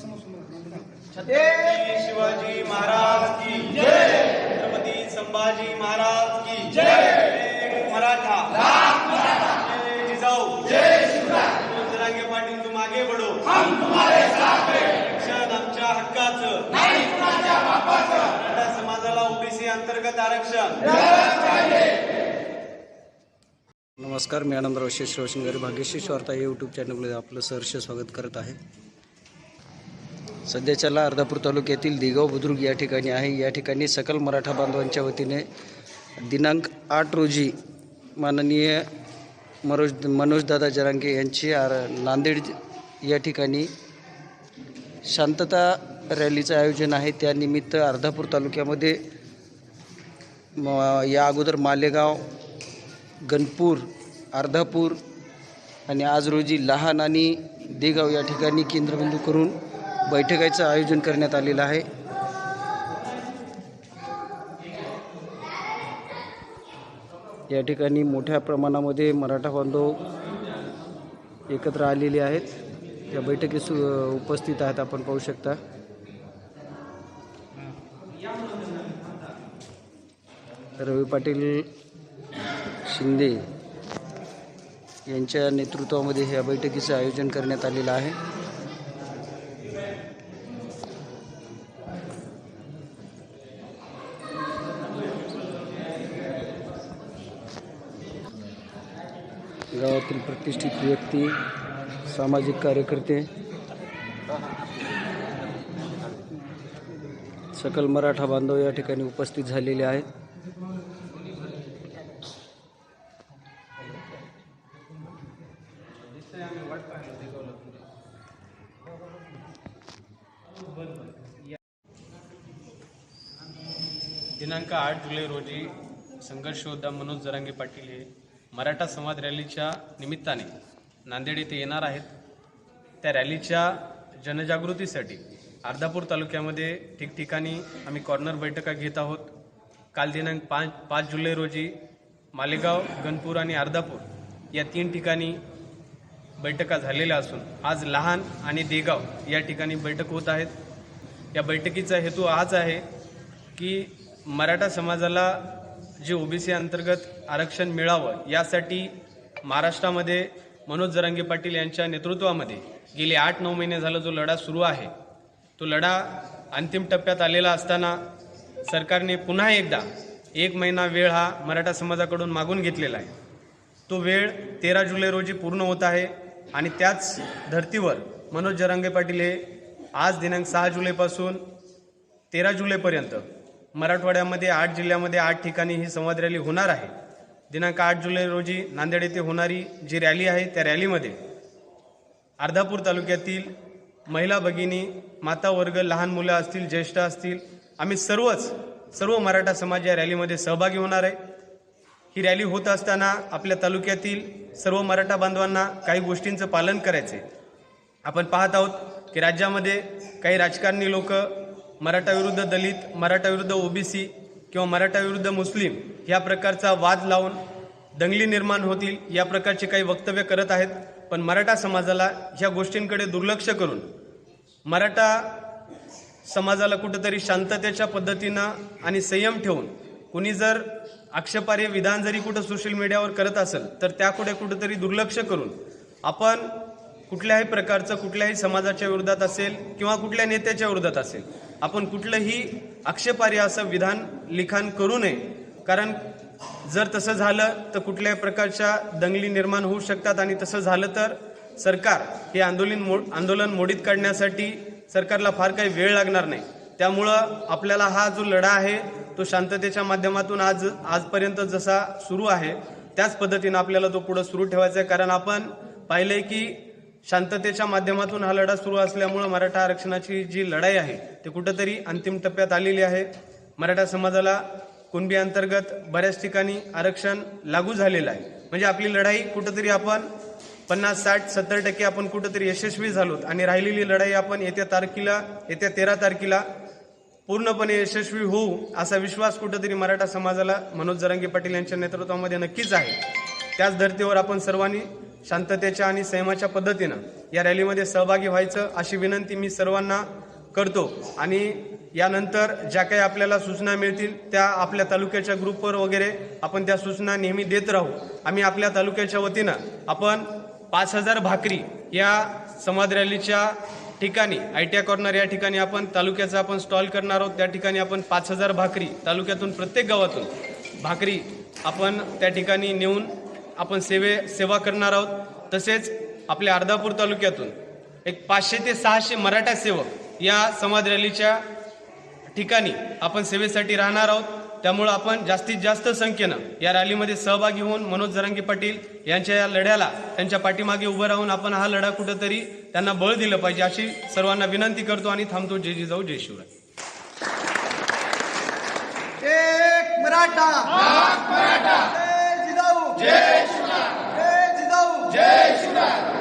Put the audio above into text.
छत्रपती शिवाजी महाराज की जय। छत्रपती संभाजी महाराज की जय। मराठा। जय जिजाऊ। जय जरांगे पाटील तुम आगे बढो शिक्षण आमच्या हक्काचं। मराठा समाजाला ओबीसी अंतर्गत आरक्षण. नमस्कार मी आनंदराव शेष शिवशंकरी भाग्यशीष वार्ता या यूट्यूब चॅनलमध्ये आपलं सहर्ष स्वागत करत आहे. सध्याच्याला अर्धापूर तालुक्यातील दिगाव बुद्रुक या ठिकाणी आहे. या ठिकाणी सकल मराठा बांधवांच्या वतीने दिनांक आठ रोजी माननीय मनोज मनोजदादा जरांगे यांची आर नांदेड या ठिकाणी शांतता रॅलीचं आयोजन आहे. त्यानिमित्त अर्धापूर तालुक्यामध्ये म- या अगोदर मालेगाव गणपूर अर्धापूर आणि आज रोजी लहान आणि देगाव या ठिकाणी केंद्रबिंदू करून बैठकाचं आयोजन करण्यात आलेलं आहे. या ठिकाणी मोठ्या प्रमाणामध्ये मराठा बांधव एकत्र आलेले आहेत. या बैठकीस उपस्थित आहेत आपण पाहू शकता. रवी पाटील शिंदे यांच्या नेतृत्वामध्ये या बैठकीचं आयोजन करण्यात आलेलं आहे. गावातील प्रतिष्ठित व्यक्ती सामाजिक कार्यकर्ते सकल मराठा बांधव या ठिकाणी उपस्थित झालेले आहेत. दिनांक आठ जुलै रोजी संघर्ष योद्धा मनोज जरांगे पाटील हे मराठा समाज रॅलीच्या निमित्ताने नांदेड येथे येणार आहेत. त्या रॅलीच्या जनजागृतीसाठी अर्धापूर तालुक्यामध्ये ठिकठिकाणी आम्ही कॉर्नर बैठका घेत आहोत. काल दिनांक पाच पाच जुलै रोजी मालेगाव गणपूर आणि अर्धापूर या तीन ठिकाणी बैठका झालेल्या असून आज लहान आणि देगाव या ठिकाणी बैठक होत आहेत. या बैठकीचा हेतू हाच आहे की मराठा समाजाला जे ओबीसी अंतर्गत आरक्षण मिळावं यासाठी महाराष्ट्रामध्ये मनोज जरांगे पाटील यांच्या नेतृत्वामध्ये गेले आठ नऊ महिने झाला जो लढा सुरू आहे. तो लढा अंतिम टप्प्यात आलेला असताना सरकारने पुन्हा एकदा एक महिना वेळ हा मराठा समाजाकडून मागून घेतलेला आहे. तो वेळ तेरा जुलै रोजी पूर्ण होत आहे आणि त्याच धर्तीवर मनोज जरांगे पाटील हे आज दिनांक सहा जुलैपासून तेरा जुलैपर्यंत मराठवाड्यामध्ये आठ जिल्ह्यामध्ये आठ ठिकाणी ही संवाद रॅली होणार आहे. दिनांक आठ जुलै रोजी नांदेड येथे होणारी जी रॅली आहे त्या रॅलीमध्ये अर्धापूर तालुक्यातील महिला भगिनी माता वर्ग लहान मुलं असतील ज्येष्ठ असतील आम्ही सर्वच सर्व मराठा समाज या रॅलीमध्ये सहभागी होणार आहे. ही रॅली होत असताना आपल्या तालुक्यातील सर्व मराठा बांधवांना काही गोष्टींचं पालन करायचे आपण पाहत आहोत की राज्यामध्ये काही राजकारणी लोक मराठा विरुद्ध दलित मराठा विरुद्ध ओबीसी किंवा मराठा विरुद्ध मुस्लिम या प्रकारचा वाद लावून दंगली निर्माण होतील या प्रकारचे काही वक्तव्य करत आहेत. पण मराठा समाजाला ह्या गोष्टींकडे दुर्लक्ष करून मराठा समाजाला कुठंतरी शांततेच्या पद्धतीनं आणि संयम ठेवून कुणी जर आक्षेपार्ह विधान जरी कुठं सोशल मीडियावर करत असेल तर त्याकडे कुठंतरी दुर्लक्ष करून आपण कुठल्याही प्रकारचं कुठल्याही समाजाच्या विरोधात असेल किंवा कुठल्या नेत्याच्या विरोधात असेल आपण कुठलंही आक्षेपार्ह असं विधान लिखाण करू नये. कारण जर तसं झालं तर कुठल्याही प्रकारच्या दंगली निर्माण होऊ शकतात आणि तसं झालं तर सरकार हे आंदोलन मो आंदोलन मोडीत काढण्यासाठी सरकारला फार काही वेळ लागणार नाही. त्यामुळं आपल्याला हा जो लढा आहे तो शांततेच्या माध्यमातून आज आजपर्यंत जसा सुरू आहे त्याच पद्धतीनं आपल्याला तो पुढं सुरू ठेवायचा आहे. कारण आपण पाहिलंय की शांततेच्या माध्यमातून हा लढा सुरू असल्यामुळं मराठा आरक्षणाची जी लढाई आहे ते कुठंतरी अंतिम टप्प्यात आलेली आहे. मराठा समाजाला कुणबी अंतर्गत बऱ्याच ठिकाणी आरक्षण लागू झालेलं आहे. म्हणजे आपली लढाई कुठंतरी आपण पन्नास साठ सत्तर टक्के आपण कुठंतरी यशस्वी झालोत आणि राहिलेली लढाई आपण येत्या तारखेला येत्या तेरा तारखेला पूर्णपणे यशस्वी होऊ असा विश्वास कुठंतरी मराठा समाजाला मनोज जरांगे पाटील यांच्या नेतृत्वामध्ये नक्कीच आहे. त्याच धर्तीवर आपण सर्वांनी शांततेच्या आणि संयमाच्या पद्धतीनं या रॅलीमध्ये सहभागी व्हायचं अशी विनंती मी सर्वांना करतो. आणि यानंतर ज्या काही आपल्याला सूचना मिळतील त्या आपल्या तालुक्याच्या ग्रुपवर वगैरे आपण त्या सूचना नेहमी देत राहू. आम्ही आपल्या तालुक्याच्या वतीनं आपण पाच हजार भाकरी या समाज रॅलीच्या ठिकाणी आय टी आय कॉर्नर या ठिकाणी आपण तालुक्याचा आपण स्टॉल करणार आहोत. त्या ठिकाणी आपण पाच हजार भाकरी तालुक्यातून प्रत्येक गावातून भाकरी आपण त्या ठिकाणी नेऊन आपण सेवे सेवा करणार आहोत. तसेच आपल्या अर्धापूर तालुक्यातून एक पाचशे ते सहाशे मराठा सेवक या समाज रॅलीच्या ठिकाणी आपण सेवेसाठी राहणार आहोत. त्यामुळं आपण जास्तीत जास्त संख्येनं या रॅलीमध्ये सहभागी होऊन मनोज जरांगे पाटील यांच्या या लढ्याला त्यांच्या पाठीमागे उभं राहून आपण हा लढा कुठंतरी त्यांना बळ दिलं पाहिजे अशी सर्वांना विनंती करतो आणि थांबतो. जय जिजाऊ जय शिवराय. एक मराठा. जय जिजाऊ. जय शिवराय जय जिजाऊ जय शिवराय